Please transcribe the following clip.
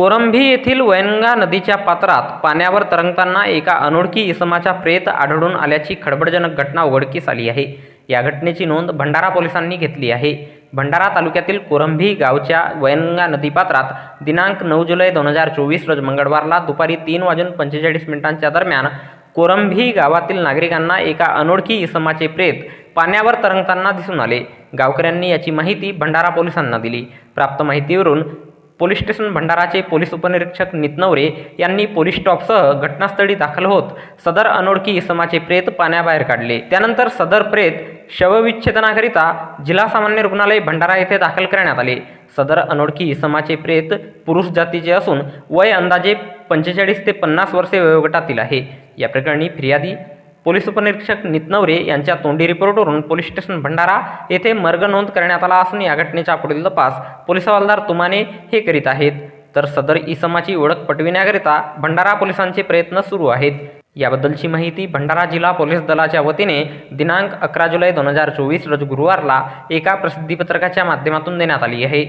कोरंभी येथील वैनगा नदीच्या पात्रात पाण्यावर तरंगताना एका अनोळखी इसमाचा प्रेत आढळून आल्याची खळबळजनक घटना उघडकीस आली आहे. या घटनेची नोंद भंडारा पोलिसांनी घेतली आहे. भंडारा तालुक्यातील कोरंभी गावच्या वैनगा नदीपात्रात दिनांक नऊ जुलै दोन हजार चोवीस रोज मंगळवारला दुपारी तीन वाजून पंचेचाळीस मिनिटांच्या दरम्यान कोरंभी गावातील नागरिकांना एका अनोळखी इसमाचे प्रेत पाण्यावर तरंगताना दिसून आले. गावकऱ्यांनी याची माहिती भंडारा पोलिसांना दिली. प्राप्त माहितीवरून पोलीस स्टेशन भंडाराचे पोलीस उपनिरीक्षक नितनवरे यांनी पोलीस स्टॉपसह घटनास्थळी दाखल होत सदर अनोळखी इसमाचे प्रेत पाण्याबाहेर काढले. त्यानंतर सदर प्रेत शवविच्छेदनाकरिता जिल्हा सामान्य रुग्णालय भंडारा येथे दाखल करण्यात आले. सदर अनोळखी इसमाचे प्रेत पुरुष जातीचे असून वय अंदाजे पंचेचाळीस ते पन्नास वर्षे वयोगटातील आहे. या प्रकरणी फिर्यादी पोलीस उपनिरीक्षक नितनवरे यांच्या तोंडी रिपोर्टवरून पोलीस स्टेशन भंडारा येथे मर्ग नोंद करण्यात आला असून या घटनेचा पुढील तपास पोलीस हवालदार तुमाने हे करीत आहेत. तर सदर इसमाची ओळख पटविण्याकरिता भंडारा पोलिसांचे प्रयत्न सुरू आहेत. याबद्दलची माहिती भंडारा जिल्हा पोलीस दलाच्या वतीने दिनांक अकरा जुलै दोन हजार चोवीस रोज गुरुवारला एका प्रसिद्धीपत्रकाच्या माध्यमातून देण्यात आली आहे.